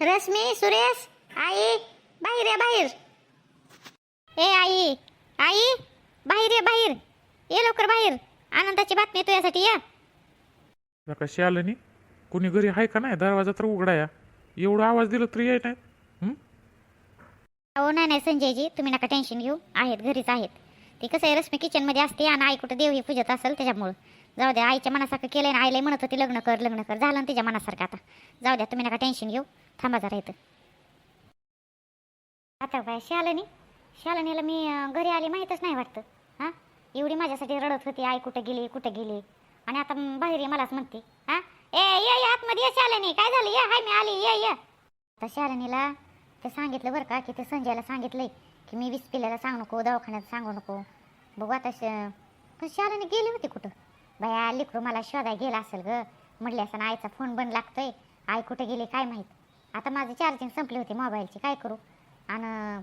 रश्मी सुरेश आई बाहेर या बाहेर. ए आई आई बाहेर ये बाहेर. ये लवकर बाहेर. आनंदाची बातमी तुझ्यासाठी या. कशी आलं नाही कोणी घरी आहे का नाही? दरवाजा तर उघडा या. एवढा आवाज दिला तरी याय नाही. हं? हो नाही नाही संजयजी तुम्ही नका टेन्शन घेऊ. आहेत घरीच आहेत. ते कसं आहे रश्मी किचनमध्ये असते आणि आई कुठं देव ही पूजत असेल त्याच्यामुळं. जाऊ द्या आईच्या मनासारखं केलं ना आईला म्हणत होती लग्न कर लग्न कर. झालं ना तिच्या मनासारखं आता. जाऊ द्या तुम्ही नका टेन्शन घेऊ. थांबा जरा इथं. आता काय शालनी? शालनीला मी घरी आली माहीतच नाही वाटतं. हां? एवढी माझ्यासाठी रडत होती आई कुठं गेली कुठं गेली? आणि आता बाहेर ये मलाच म्हणते. हां? ए ये ये आतमध्ये ये शालनी. काय झालं? ये हाय मी आली. ये ये. आता शालनीला ते सांगितलं बरं का की ते संजयला सांगितलंय की मी वीस पिल्याला सांगू नको दवाखान्यात सांगू नको. बघू आता श पण शालनी गेली होती कुठं? बाया लिकरू मला शोधाय गेला असेल ग. म्हटले असं आईचा फोन बंद लागतोय. आई कुठे गेली काय माहीत? आता माझी चार्जिंग संपली होती मोबाईलची काय करू? आणि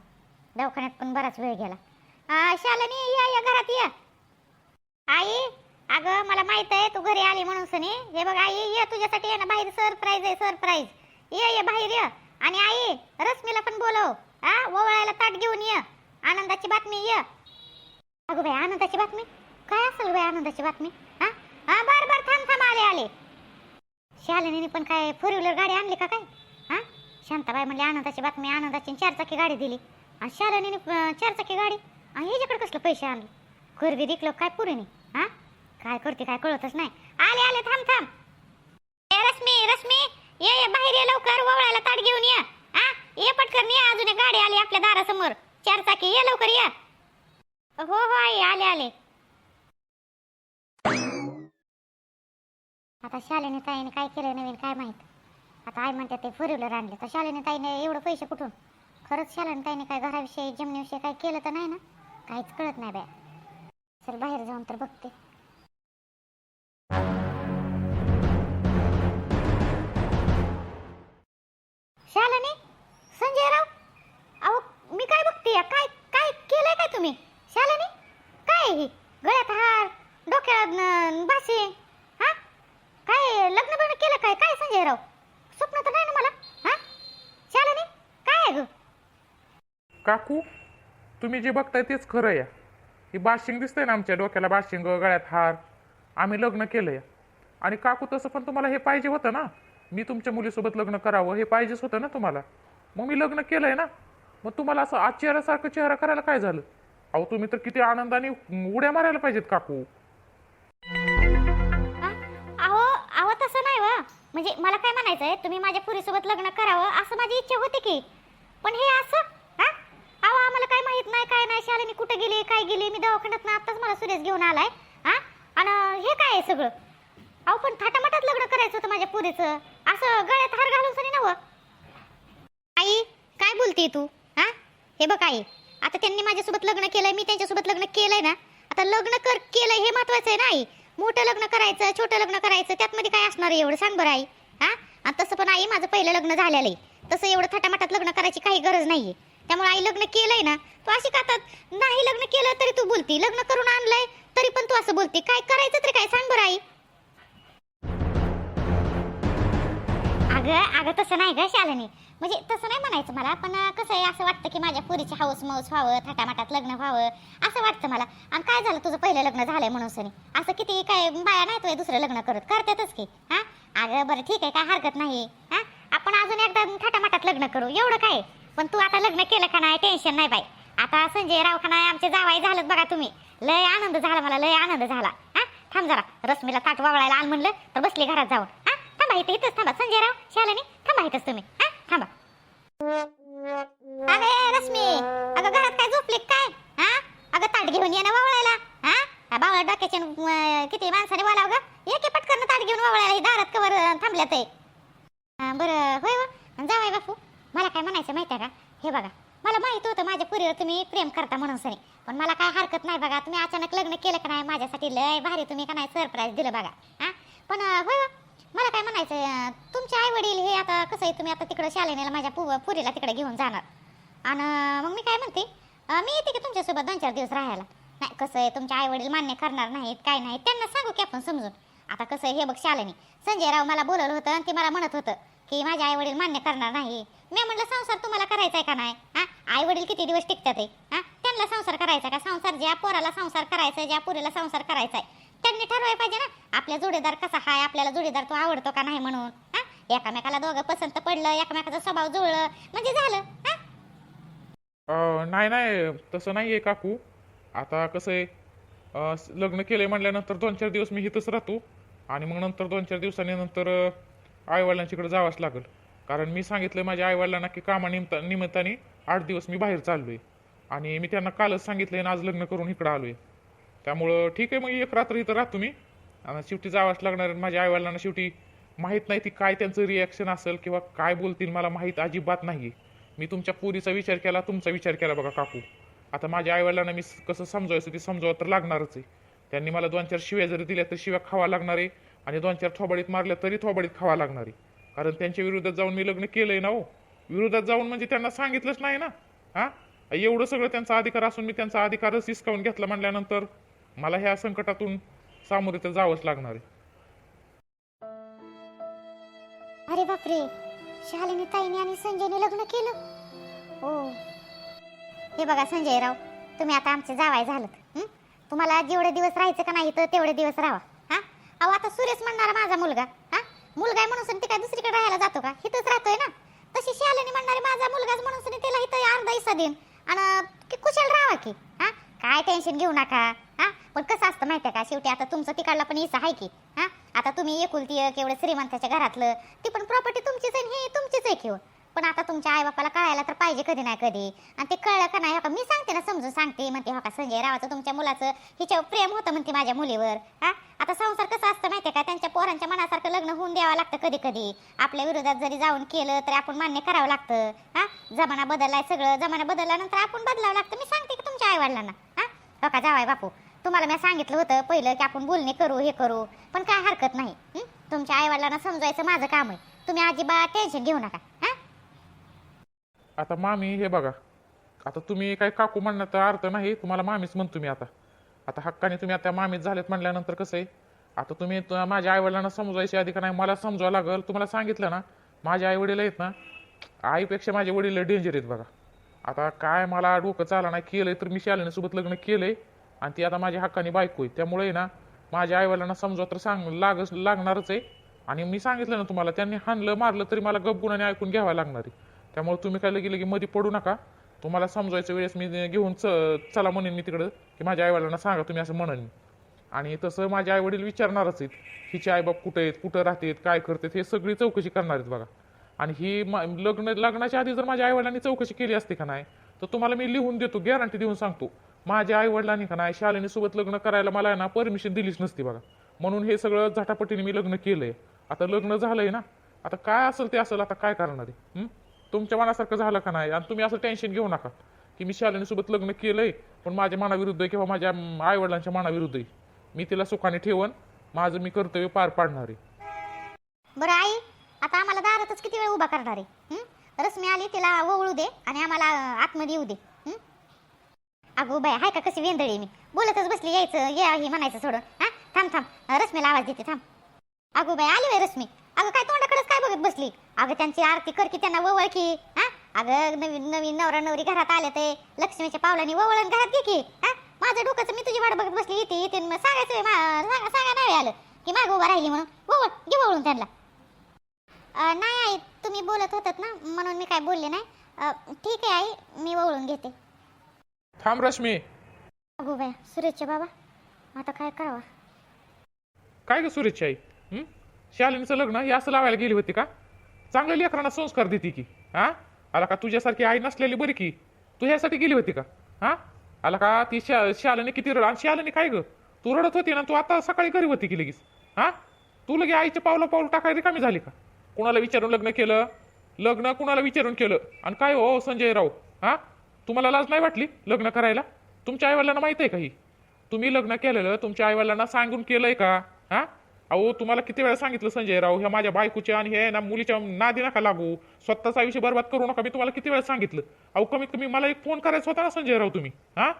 दवाखान्यात पण बराच वेळ गेला. शालनी या या घरात या. आई अगं मला माहीत आहे तू घरी आली म्हणून सनी. हे बघ आई ये तुझ्यासाठी ये ना बाहेर सरप्राईज आहे सरप्राईज ये ये बाहेर ये. आणि आई रश्मीला पण बोलव. हा ओवळायला ताट घेऊन ये. आनंदाची बातमी ये. अगं बाई आनंदाची बातमी? काय असेल बाई आनंदाची बातमी? हा हा बर बर थांब थांब आले आले. शालिनीने पण काय फोर व्हीलर गाडी आणली का काय? शांताबाई म्हणली आनंदाची बातमी आनंदाची. चार चाकी गाडी दिली. आणि शालिनीने चार चाकी गाडी. आणि ह्याच्याकडे कसलं पैसे आणले? गर्दी दिकलं काय पुरीने? हा? काय करते काय कळतच नाही. आले आले थांब थांब. ए रश्मी रश्मी. ये ये बाहेर ये लवकर. वळायला ताट घेऊन ये. हा? ये पटकन ये. अजून एक गाडी आली आपल्या दारासमोर. चार चाकी ये लवकर ये. हो हो आई आले आले. आता शालेने ताईने काय केलं नवीन काय माहीत? आता आई म्हणते ते फोर व्हीलर आणले तर शालेने ताईने एवढं पैसे कुठून? खरंच शालेने ताईने काय घराविषयी जमिनीविषयी काय केलं तर नाही ना? काहीच कळत नाही बाय चल बाहेर जाऊन तर बघते. शालिनी? संजय राव अहो मी काय बघते? काय काय केलंय काय तुम्ही शालिनी काय हे गळ्यात हार डोक्यात न- बाशी हा काय लग्न बिग्न केलं काय काय संजय राव स्वप्न तर नाही ना मला हा शालिनी काय आहे ग काकू तुम्ही जे बघताय तेच खरं या ही बाशिंग दिसतंय ना आमच्या डोक्याला बाशिंग गळ्यात हार. आम्ही लग्न केलं या आणि काकू तसं पण तुम्हाला हे पाहिजे होतं ना. मी तुमच्या मुलीसोबत लग्न करावं हे पाहिजेच होतं ना तुम्हाला. मग मी लग्न केलंय ना. मग तुम्हाला असं आज चेहऱ्यासारखं चेहरा करायला काय झालं? अहो तुम्ही तर किती आनंदाने उड्या मारायला पाहिजेत काकू. अहो अहो तसं नाही वा म्हणजे मला काय म्हणायचंय आहे तुम्ही माझ्या पुरीसोबत लग्न करावं असं माझी इच्छा होती की. पण हे असं आम्हाला काय माहीत नाही काय नाही शाळेने कुठे गेली काय गेली? मी दवाखान्यात आत्ताच मला सुरेश घेऊन आलाय हा? आणि हे काय आहे सगळं? अहो पण थाटामाटात लग्न करायचं होतं माझ्या पुरीचं. असं गळ्यात हार घालून सनी नव. आई काय बोलते तू? हा? हे बघ आई आता त्यांनी माझ्यासोबत लग्न केलंय मी त्यांच्यासोबत लग्न केलंय ना? आता लग्न कर केलंय हे महत्वाचं आहे ना आई? मोठं लग्न करायचं छोटं लग्न करायचं त्यात मध्ये काय असणार आहे एवढं? सांग बरं आई हा? आणि तसं पण आई माझं पहिलं लग्न झालेलं आहे. तसं एवढं थाटामाटात लग्न करायची काही गरज नाहीये. त्यामुळे आई लग्न केलंय ना तू अशी कातात नाही लग्न केलं तरी तू बोलती लग्न करून आणलंय तरी पण तू असं बोलती. काय करायचं तरी काय सांग बरं आई. अगं अगं तसं नाही ग शालिनी. म्हणजे तसं नाही म्हणायचं मला पण कसं आहे असं वाटतं की माझ्या पुरीची हाऊस मौस व्हावं थाटामाटात लग्न व्हावं असं वाटतं मला. आणि काय झालं तुझं पहिलं लग्न झालंय म्हणून सनी? असं किती काय बाया नाही तुझे दुसरं लग्न करत करतातच की हा? अगं बरं ठीक आहे काय हरकत नाही हा? आपण अजून एकदा थाटामाटात लग्न करू एवढं काय? पण तू आता लग्न केलं का नाही टेन्शन नाही बाई. आता संजय राव का नाही आमचे जावाई झालं बघा तुम्ही. लय आनंद झाला मला लय आनंद झाला. हा? थांब जरा. रश्मीला ताट वावळायला आण म्हणलं तर बसली घरात जाऊन. हा? थांबा इथे इथंच थांबा. संजय राव शालिनी थांबा इथंच तुम्ही. हा? थांबा. अरे रश्मी. अगं घरात काय झोपली काय? हा? अगं ताट घेऊन ये ना वावळायला. हा? बावळा डोक्याचे किती माणसाने बोलाव ग? एक पटकन ताट घेऊन वावळायला दारात कवर थांबल्यात आहे. बरं होय हो. जावाय बापू. मला काय म्हणायचं माहिती आहे का? हे बघा मला माहीत होतं माझ्या पुरीवर तुम्ही प्रेम करता म्हणून सनी पण मला काय हरकत नाही बघा तुम्ही अचानक लग्न केलं का नाही माझ्यासाठी? लय भारी तुम्ही का नाही सरप्राईज दिलं बघा हा? पण होय मला काय म्हणायचं तुमचे आई वडील हे आता कसं आहे तुम्ही आता तिकडं शालेनेला माझ्या पु पुरीला तिकडे घेऊन जाणार. आणि मग मी काय म्हणते मी येते की तुमच्यासोबत दोन चार दिवस राहायला? नाही कसं आहे तुमचे आई वडील मान्य करणार नाहीत काय नाही त्यांना सांगू की आपण समजून. आता कसं आहे हे बघ शालिनी संजय राव मला बोलवलं होतं आणि ते मला म्हणत होतं की माझे आई वडील मान्य करणार नाही. मी म्हणलं संसार तुम्हाला करायचा आहे का नाही? हा? आई वडील किती दिवस टिकतात आहे हा? त्यांना संसार करायचा का? संसार ज्या पोराला संसार करायचा आहे ज्या पुरीला संसार करायचा आहे त्यांनी ठरवायला पाहिजे ना आपला जोडीदार कसा हाय आपल्याला जोडीदार तो आवडतो का नाही म्हणून? हा? एकामेकाला दोघं पसंत पडलं एकामेकाचा स्वभाव जुळलं म्हणजे झालं नाही नाही तसं नाही आहे काकू. आता कसं आहे लग्न केलंय म्हणल्यानंतर दोन चार दिवस मी इथंच राहतो. आणि मग नंतर दोन चार दिवसांनी नंतर आईवडिलांच्याकडे जावंच लागेल. कारण मी सांगितलं माझ्या आईवडिलांना की कामानिमित्त निमित्ताने आठ दिवस मी बाहेर चाललो आहे आणि मी त्यांना कालच सांगितलं आणि आज लग्न करून इकडं आलो आहे त्यामुळं ठीक आहे मग एक रात्र इथं राहतो मी. आणि शेवटी जावंच लागणार माझ्या आईवडिलांना शेवटी माहीत नाही ती काय त्यांचं रिॲक्शन असेल किंवा काय बोलतील मला माहीत अजिबात नाही मी तुमच्या पुरीचा विचार केला तुमचा विचार केला बघा काकू. आता माझ्या आईवडिलांना मी कसं समजवायचं ते समजावं तर लागणारच आहे. त्यांनी मला दोन चार शिव्या जरी दिल्या तर शिव्या खावा लागणार आहे. आणि दोन चार थोबाडीत मारल्या तरी थोबाडीत खावा लागणार. आहे कारण त्यांच्या विरोधात जाऊन मी लग्न केलंय ना हो. विरोधात जाऊन म्हणजे त्यांना सांगितलंच नाही ना. हा? एवढं सगळं त्यांचा अधिकार असून मी त्यांचा अधिकारच हिसकावून घेतला म्हणल्यानंतर मला ह्या संकटातून सामोरे तर जावंच लागणार आहे. अरे बापरे! शालिनी ताईने आणि संजयने लग्न केलं? हो हे बघा संजयराव तुम्ही आता आमचे जावाय झालं. तुम्हाला जेवढे दिवस राहायचं का नाही तर तेवढे दिवस राहा. अहो आता सुरेश म्हणणार माझा मुलगा हा? मुलगा आहे म्हणून सनी ते काय दुसरीकडे राहायला जातो का? इथंच राहतोय ना? तशी शालिनी म्हणणारे माझा मुलगाच म्हणून तिला त्याला इथं अर्धा हिस्सा देईन. आणि कुशल राहा की हा? काय टेन्शन घेऊ नका हा? पण कसं असतं माहितीये का? शेवटी आता तुमचं तिकडला पण हिस्सा आहे की हा? आता तुम्ही एकुलती केवढं श्रीमंताच्या घरातलं ती पण प्रॉपर्टी तुमचीच आहे हे तुमचीच आहे की हो. पण आता तुमच्या आई बापाला कळायला तर पाहिजे कधी नाही कधी. आणि ते कळलं का नाही हो का? मी सांगते ना समजून सांगते म्हणते हो का संजय रावाचं तुमच्या मुलाचं हिच्यावर प्रेम होतं म्हणते माझ्या मुलीवर. हा? आता संसार कसं असतं माहितीये का? त्यांच्या पोरांच्या मनासारखं लग्न होऊन द्यावं लागतं कधी कधी. आपल्या विरोधात जरी जाऊन केलं तरी आपण मान्य करावं लागतं. हा? जमाना बदललाय सगळं. जमाना बदलल्यानंतर आपण बदलावं लागतं. मी सांगते की तुमच्या आई वडिलांना हा? हो का? जावाय बापू. तुम्हाला मी सांगितलं होतं पहिलं की आपण बोलणे करू हे करू. पण काय हरकत नाही. तुमच्या आई वडिलांना समजवायचं माझं काम आहे. तुम्ही अजिबात टेन्शन घेऊ नका. आता मामी हे बघा. आता तुम्ही काय काकू म्हणण्याचा अर्थ नाही तुम्हाला मामीच म्हणतो मी आता. आता हक्काने तुम्ही आता मामीच झालेत म्हणल्यानंतर कसं आहे? आता तुम्ही त- माझ्या आईवडिलांना समजवायचे अधिकार नाही. मला समजावं लागेल. तुम्हाला सांगितलं ना माझे आईवडील आहेत ना आईपेक्षा माझे वडील डेंजर आहेत बघा. आता काय मला डोकं चाला नाही. केलंय तर मी शालिनीसोबत लग्न केलंय आणि ती आता माझ्या हक्काने बायको आहे. त्यामुळे आहे ना माझ्या आईवडिलांना समजावं तर सांग लाग लागणारच आहे. आणि मी सांगितलं ना तुम्हाला त्यांनी हाणलं मारलं तरी मला गपगुणाने ऐकून घ्यावं लागणार आहे. त्यामुळे तुम्ही काय लगे लगे मध्ये पडू नका. तुम्हाला समजायच्या वेळेस मी घेऊन च चला म्हणेन मी तिकडं की माझ्या आईवडिलांना सांगा तुम्ही असं म्हणेन. आणि तसं माझे आईवडील विचारणारच आहेत. हिचे आईबाप कुठे आहेत कुठं राहतात काय करतात हे सगळी चौकशी करणार आहेत बघा. आणि ही लग्न लग्नाच्या आधी जर माझ्या आईवडिलांनी चौकशी केली असती का नाही तर तुम्हाला मी लिहून देतो गॅरंटी देऊन सांगतो. माझ्या आईवडिलांनी का नाही शालेने सोबत लग्न करायला मला आहे ना परमिशन दिलीच नसती बघा. म्हणून हे सगळं झटापटीने मी लग्न केलंय. आता लग्न झालंय ना आता काय असेल ते असेल आता काय करणार आहे? तुमच्या मनासारखं झालं का नाही? आणि तुम्ही असं टेन्शन घेऊ नका. की मी शालिनीसोबत लग्न केलंय पण माझ्या मनाविरुद्ध आहे किंवा माझ्या आईवडिलांच्या मनाविरुद्ध आहे. मी तिला सुखाने ठेवन माझं मी कर्तव्य पार पाडणार आहे. बरं आई आता आम्हाला दारातच किती वेळ उभा करणार आहे? हं? रश्मी आली तिला ओवळू दे आणि आम्हाला अं, आतमध्ये येऊ दे. हं? अगो बाय हाय का कशी वेंदळी मी? बोलतच बसली यायचं ये हे म्हणायचं सोडून. हा? थांब थांब. अं, रश्मीला आवाज देते थांब. अगो बाय आली बाय रश्मी. अगं काय तोंडाकडेच बघत बसली. अगं त्यांची आरती कर की त्यांना ववळ की. हा? अगं नवीन नवीन नवरा नवरी घरात आले ते. लक्ष्मीच्या पावलांनी ववळण घरात घे की. हा? माझं डोकंच मी तुझी वाट बघत बसली येते येते मग सांगायचं सांगा सांगा नाही आलं. की मागं उभा राहिली म्हणून. ववळ घे वळून त्यांना. नाही आई तुम्ही बोलत होतात ना म्हणून मी काय बोलले नाही. ठीक आहे आई मी वळून घेते. थांब रश्मी. अगो बाय सुरेशचे बाबा आता काय करावं? काय ग सुरेशची आई? हं? शालिनीचं लग्न हे असं लावायला गेली होती का? चांगल्या लेकरांना संस्कार देते की. हा? आला का तुझ्यासारखी आई नसलेली बरी की? तू ह्यासाठी गेली होती का? हा? आला का ती शा शालिनी किती रड आणि शालिनी काय ग? तू रडत होती ना तू आता सकाळी घरी होती की लगेच? हा? तू लगे आईच्या पावलं पाऊल टाकायला कमी झाली का? कुणाला विचारून लग्न केलं? लग्न कुणाला विचारून केलं? आणि काय हो संजय राव? हा? तुम्हाला लाज नाही वाटली लग्न करायला? तुमच्या आईवडिलांना माहीत आहे का ही? तुम्ही लग्न केलेलं तुमच्या आईवडिलांना सांगून केलंय का? हा? अहो तुम्हाला किती वेळा सांगितलं संजय राव ह्या माझ्या बायकोच्या आणि हे ना मुलीच्या नादी नका लागू. स्वतःचा आयुष्य बरबाद करू नका. मी तुम्हाला किती वेळा सांगितलं. अहो कमीत कमी मला एक फोन करायचा होता ना संजय राव तुम्ही. हा?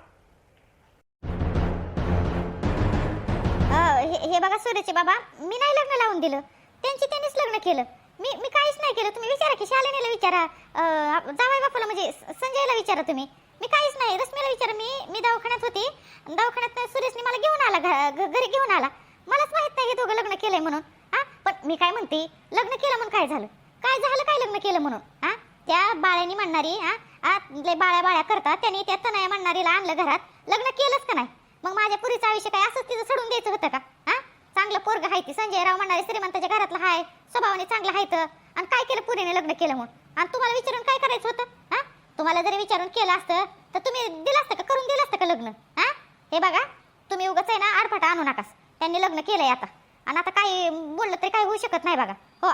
हे हे बघा सूर्यचे बाबा मी नाही लग्न लावून दिलं. त्यांची त्यांनीच लग्न केलं. मी मी काहीच नाही केलं. तुम्ही विचारा की शालिनीला विचारा. अं, जावई बापाला म्हणजे स- संजयला विचारा तुम्ही. मी काहीच नाही. रश्मीला विचारा. मी मी दवाखान्यात होती. दवाखान्यात सुरेशने मला घेऊन आला घ- घ- घरी घेऊन आला. मलाच माहीत नाही हे दोघं लग्न केलंय म्हणून. हा? पण मी काय म्हणते लग्न केलं म्हणून काय झालं? काय झालं काय लग्न केलं म्हणून? हा? त्या बाळ्यानी म्हणणारी हा? हा, लय बाळ्या बाळ्या करतात त्यांनी त्या तनाया म्हणणारीला आणलं घरात. लग्न केलंच का नाही? मग माझ्या पुरीचं आयुष्य काय? असंच तिचं सोडून द्यायचं होतं का? हा? चांगलं पोरग आहे ती संजय राव म्हणणारे श्रीमंताच्या घरातलं हाय स्वभावाने चांगलं आहे तर. आणि काय केलं पुरीने लग्न केलं म्हणून? आणि तुम्हाला विचारून काय करायचं होतं? हा? तुम्हाला जरी विचारून केलं असतं तर तुम्ही दिलं असतं का? करून दिलं असतं का लग्न? हा? हे बघा तुम्ही उगाच आहे ना आडफाटा आणू नकास. त्यांनी लग्न केलंय आता. आणि आता काही बोललं तरी काही होऊ शकत नाही बघा. हो.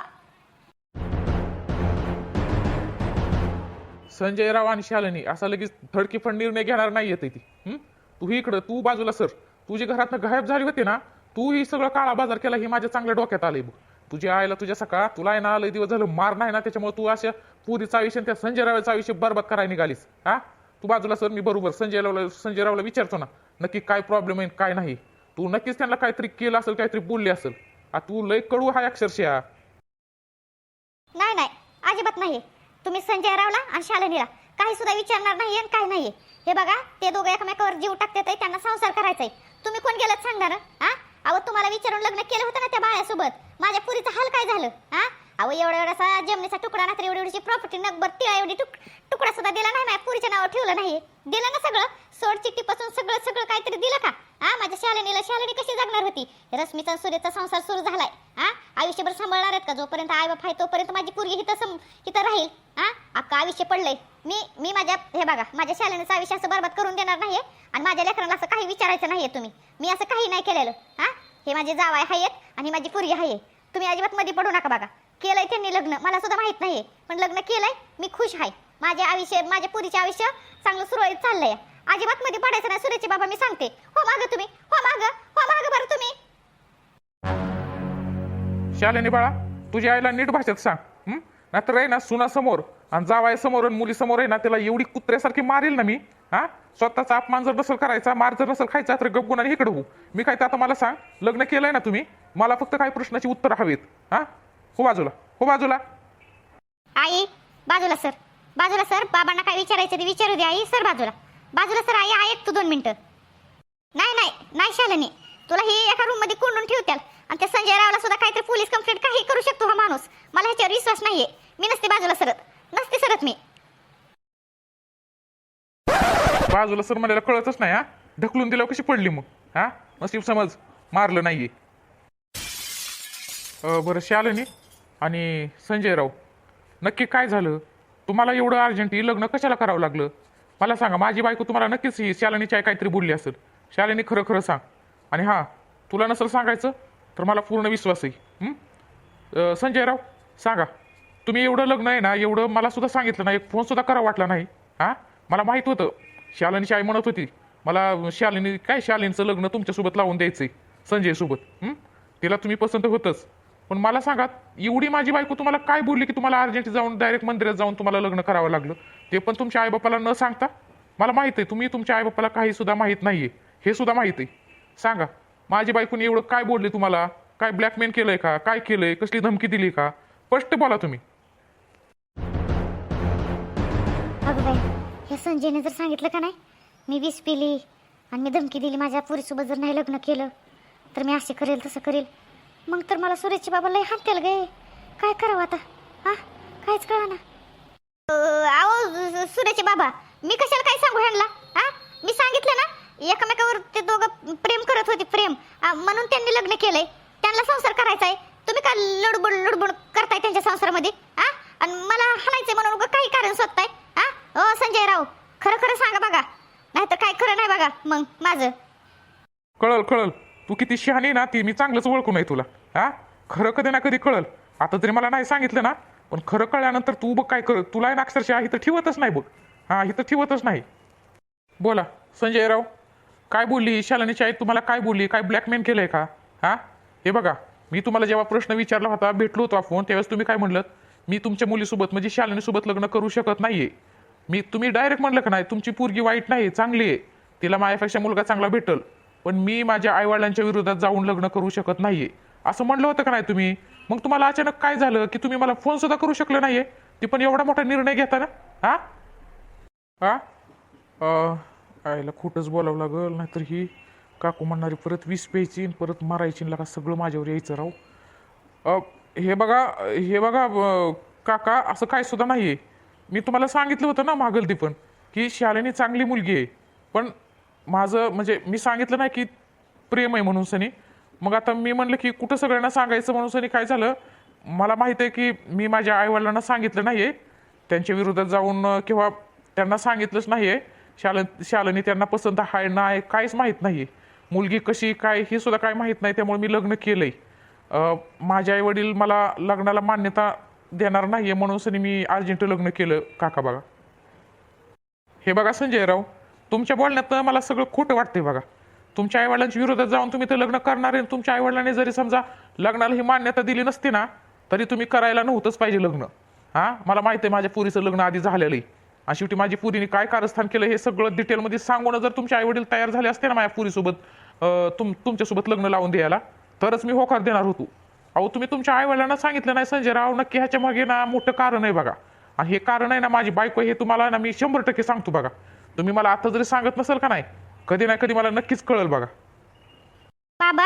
संजय राव आणि शालिनी असा लगेच थडकीफड निर्णय घेणार नाही येते ती. हं? तू ही इकडं तू बाजूला सर. तुझी घरात गायब झाली होती ना तू ही सगळं काळा बाजार केला हे माझ्या चांगल्या डोक्यात आलंय बघ. तुझ्या आईला तुझ्या सकाळ तुला ना आलं दिवस झालं मार नाही ना त्याच्यामुळे तू अशा पुरीचा आयुष्य आणि त्या संजय रावाचं आयुष्य बरबाद करायला निघालीस. हा? तू बाजूला सर मी बरोबर. संजय रावला संजय रावला विचारतो ना नक्की काय प्रॉब्लेम आहे काय नाही. तू नक्कीच त्यांना काहीतरी केलं असेल काहीतरी बोलली असेल. आ तू लय कडू हा अक्षरशः. नाही नाही अजिबात नाही. तुम्ही संजय रावला आणि शालिनीला काही सुद्धा विचारणार नाही आणि काय नाहीये हे बघा ते दोघं एकमेकावर जीव टाकतात त्यांना संसार करायचा आहे तुम्ही कोण गेलं सांगणार हा अहो तुम्हाला विचारून लग्न केलं होतं ना त्या बाळ्यासोबत माझ्या पुरीचं हाल काय झालं? हा अहो एवढा एवढासा जमिनीचा तुकडा ना तर एवढी एवढीची प्रॉपर्टी नगबर तिळा एवढी तुक तुकडा सुद्धा दिला नाही माझ्या पुरीच्या नावावर ठेवलं नाही. दिलं ना सगळं? सोड चिठ्ठीपासून सगळं सगळं काहीतरी दिलं का? हा माझ्या शालिनीला शालिनी कशी जगणार होती? रश्मीचा सूर्याचा संसार सुरू झालाय. हा आयुष्यभर सांभाळणार आहेत का? जोपर्यंत आई बाप आहे तोपर्यंत माझी पुरगी हिथं सम हिथं राहील. हा अख्खा आयुष्य पडलंय. मी मी माझ्या हे बघा माझ्या शालिनीचं आयुष्य असं बरबाद करून देणार नाहीये आणि माझ्या लेकरांना असं काही विचारायचं नाहीये तुम्ही. मी असं काही नाही केलेलं. हा हे माझे जावाय आहेत आणि माझी पोरगी आहे तुम्ही अजिबात मध्ये पडू नका बघा. केलंय त्यांनी लग्न. मला सुद्धा माहीत नाहीये. पण लग्न केलंय मी खुश आहे. माझ्या आयुष्य माझ्या पुरीचे आयुष्य चांगलं सुरळीत चाललंय. अजिबात मध्ये पडायचं नाही. सुरेचे बाबा मी सांगते. हो माग तुम्ही. हो माग. हो माग बरं तुम्ही. शालिनी बाळा तुझ्या आईला नीट भाषेत सांग. नाहीतर आहे ना सुनासमोर आणि जावाय समोर आणि मुलीसमोर आहे ना त्याला एवढी कुत्र्यासारखी मारेल ना मी. हा? स्वतःचा अपमान जर नसेल करायचा मार जर नसेल खायचा तर गपगुण इकडे होऊ. मी काय तर आता मला सांग लग्न केलंय ना तुम्ही? मला फक्त काही प्रश्नाची उत्तर हवीत. हा? हो बाजूला हो बाजूला. आई बाजूला सर. बाजूला सर बाबांना काय विचारायचं ते विचारू दे आई. सर बाजूला. बाजूला सर आई ऐक तू दोन मिनिटं. नाही नाही नाही शालिनी. तुला ही एका रूममध्ये कोंडून ठेवत्याल. आणि त्या संजय रावला सुद्धा काहीतरी पोलीस कंप्लेंट काही करू शकतो हा माणूस. मला ह्याच्यावर विश्वास नाहीये. मी नसते बाजूला सरत. नसते सरत मी. बाजूला सर मला कळतच नाही हा. ढकलून दिल्यावर कशी पडली मग? हा? नशीब समज मारलं नाहीये. अं, बरं शालिनी आणि संजय राव नक्की काय झालं? तुम्हाला एवढं अर्जंट लग्न कशाला करावं लागलं? मला सांगा माझी बायको तुम्हाला नक्कीच ही शालानीची आई काहीतरी बोलली असेल. शालिनी खरं खरं सांग. आणि हां तुला नसेल सांगायचं तर मला पूर्ण विश्वास आहे. संजय राव सांगा. तुम्ही एवढं लग्न आहे ना एवढं मला सुद्धा सांगितलं नाही एक फोन सुद्धा करा वाटला नाही. हां? मला माहीत होतं. शालिनीची आई म्हणत होती मला शालिनी काय शालिनीचं लग्न तुमच्यासोबत लावून द्यायचं आहे संजयसोबत तिला तुम्ही पसंत होतंच. पण मला सांगा एवढी माझी बायको तुम्हाला काय बोलली की तुम्हाला अर्जंट जाऊन डायरेक्ट मंदिरात जाऊन तुम्हाला लग्न करावं लागलं? ते पण तुमच्या आईबापाला न सांगता? मला माहीत आहे तुम्ही तुमच्या आईबापाला काही सुद्धा माहीत नाहीये. हे सुद्धा माहीत आहे. सांगा माझी बायकोने एवढं काय बोलली तुम्हाला? काय ब्लॅकमेल केलंय का? काय केलंय? कसली धमकी दिली का? स्पष्ट बोला तुम्ही. अगं बाई हे संजयने जर सांगितलं का नाही? मी वीस पिली आणि मी धमकी दिली माझ्या पुरीसोबत जर नाही लग्न केलं तर मी असे करेल तसं करेल. मग तर मला सुरेशची बाबा लय हाणतील गे. काय करावं आता? हा? काहीच कळा ना अहो सुरेशचे बाबा मी कशाला काय सांगू ह्यांना? हा? मी सांगितलं ना एकमेकावर ते दोघं प्रेम करत होते प्रेम. म्हणून त्यांनी लग्न केलंय. त्यांना संसार करायचा आहे. तुम्ही का लडबड लडबड करताय त्यांच्या संसारामध्ये? हा? आणि मला हाणायचंय म्हणून काही कारण शोधताय? हा? ओ संजय राव खरं खरं सांगा बघा. नाहीतर काय खरं नाही बघा मग माझं. कळल कळल. तू किती शहाणी ना ती मी चांगलंच ओळखून आहे तुला. हा? खरं कधी ना कधी कळल. आता तरी मला नाही सांगितलं ना पण खरं कळल्यानंतर तू बघ काय कर तुला आहे ना अक्षरशः इथं ठेवतच नाही बघ. हा इथं ठेवतच नाही. बोला संजय राव काय बोलली? शालिनीची आई तुम्हाला काय बोलली? काय ब्लॅकमेल केलंय का? हा? हे बघा मी तुम्हाला जेव्हा प्रश्न विचारला होता भेटलो होतो फोन त्यावेळेस तुम्ही काय म्हणलं मी तुमच्या मुलीसोबत म्हणजे शालिनीसोबत लग्न करू शकत नाहीये. मी तुम्ही डायरेक्ट म्हणलं का नाही तुमची पोरगी वाईट नाही चांगली आहे. तिला माझ्यापेक्षा मुलगा चांगला भेटल. पण मी माझ्या आईवडिलांच्या विरोधात जाऊन लग्न करू शकत नाहीये. असं म्हणलं होतं का नाही तुम्ही? मग तुम्हाला अचानक काय झालं की तुम्ही मला फोन सुद्धा करू शकले नाहीये? ती पण एवढा मोठा निर्णय घेताना हा? हा? आईला खोटंच बोलावं लागल नाहीतर ही काकू म्हणणारी परत वीस प्यायची परत मारायची लगा सगळं माझ्यावर यायचं राव. अ, हे बघा हे बघा काका असं काय सुद्धा नाही आहे मी तुम्हाला सांगितलं होतं ना मागलती पण की शालेनी चांगली मुलगी आहे. पण माझं म्हणजे मी सांगितलं नाही की प्रेम आहे म्हणून सनी. मग आता मी म्हणलं की कुठं सगळ्यांना सांगायचं म्हणून सनी काय झालं? मला माहीत आहे की मी माझ्या आईवडिलांना सांगितलं नाही आहे त्यांच्या विरोधात जाऊन किंवा त्यांना सांगितलंच नाही आहे शालन शालनी त्यांना पसंत आहे ना आहे काहीच माहीत नाही आहे मुलगी कशी काय हे सुद्धा काय माहीत नाही त्यामुळे मी लग्न केलंय. आहे माझे आई वडील मला लग्नाला मान्यता देणार नाहीये म्हणून सनी मी अर्जंट लग्न केलं काका बघा. हे बघा संजय राव तुमच्या बोलण्यात मला सगळं खोटं वाटतंय बघा. तुमच्या आईवडिलांच्या विरोधात जाऊन तुम्ही ते लग्न करणार आहे. आणि तुमच्या आईवडिलांनी जरी समजा लग्नाला ही मान्यता दिली नसती ना तरी तुम्ही करायला नव्हतंच पाहिजे लग्न. हां? मला माहिती आहे माझ्या पुरीचं लग्न आधी झालेलं आहे. आणि शेवटी माझी पुरीने काय कारस्थान केलं हे सगळं डिटेलमध्ये सांगून जर तुमचे आईवडील तयार झाले असते ना माझ्या पुरीसोबत तुम तुमच्यासोबत लग्न लावून द्यायला तरच मी होकार देणार होतो. अहो तुम्ही तुमच्या आईवडिलांना सांगितलं नाही संजय राव नक्की ह्याच्या मागे ना मोठं कारण आहे बघा. आणि हे कारण आहे ना माझी बायको हे तुम्हाला ना मी शंभर टक्के सांगतो बघा. तुम्ही मला आता जरी सांगत नसेल का नाही कधी ना कधी मला नक्कीच कळेल बघा. बाबा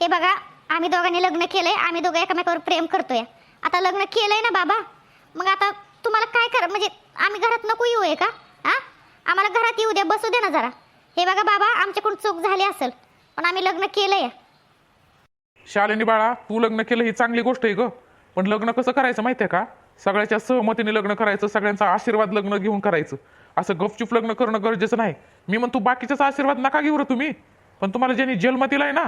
हे बघा आम्ही दोघांनी लग्न केलंय आम्ही दोघं एकमेकावर प्रेम करतोय. आता लग्न केलंय ना बाबा? मग आता तुम्हाला काय कर म्हणजे आम्ही घरात नको येऊ आहे का? हा? आम्हाला घरात येऊ द्या बसू दे ना जरा. हे बघा बाबा आमच्याकडून चूक झाली असेल पण आम्ही लग्न केलंय. शालिनी बाळा तू लग्न केलं ही चांगली गोष्ट आहे ग. पण लग्न कसं करायचं माहिती आहे का? सगळ्याच्या सहमतीने लग्न करायचं सगळ्यांचा आशीर्वाद लग्न घेऊन करायचं. असं गपचूप लग्न करणं गरजेचं नाही. मी म्हणतो बाकीच्याचा आशीर्वाद नका घेऊ तुम्ही. पण तुम्हाला ज्यांनी जन्म दिलाय ना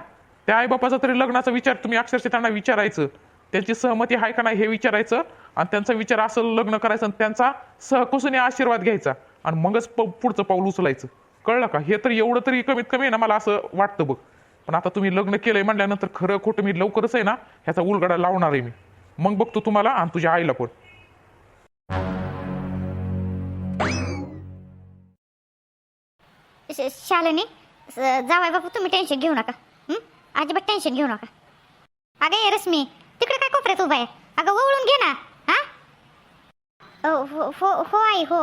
त्या आईबापाचा तरी लग्नाचा विचार तुम्ही अक्षरशः त्यांना विचारायचं. त्यांची सहमती आहे का नाही हे विचारायचं. आणि त्यांचा विचार असं लग्न करायचं आणि त्यांचा सहकुशीने आशीर्वाद घ्यायचा. आणि मगच प पुढचं पाऊल उचलायचं. कळलं का? हे तर एवढं तरी कमीत कमी आहे ना मला असं वाटतं बघ. पण आता तुम्ही लग्न केलंय म्हटल्यानंतर खरं खोटं मी लवकरच आहे ना ह्याचा उलगडा लावणार आहे मी. मग बघतो तुम्हाला आणि तुझ्या आईला पण. श- शालिनी जावाय बापू तुम्ही टेन्शन घेऊ नका. अजिबात टेन्शन घेऊ नका. अगं ये रश्मी तिकडे काय कोपऱ्यात उभा आहे? अगं वळून घे ना. हा? हो हो हो हो आई हो.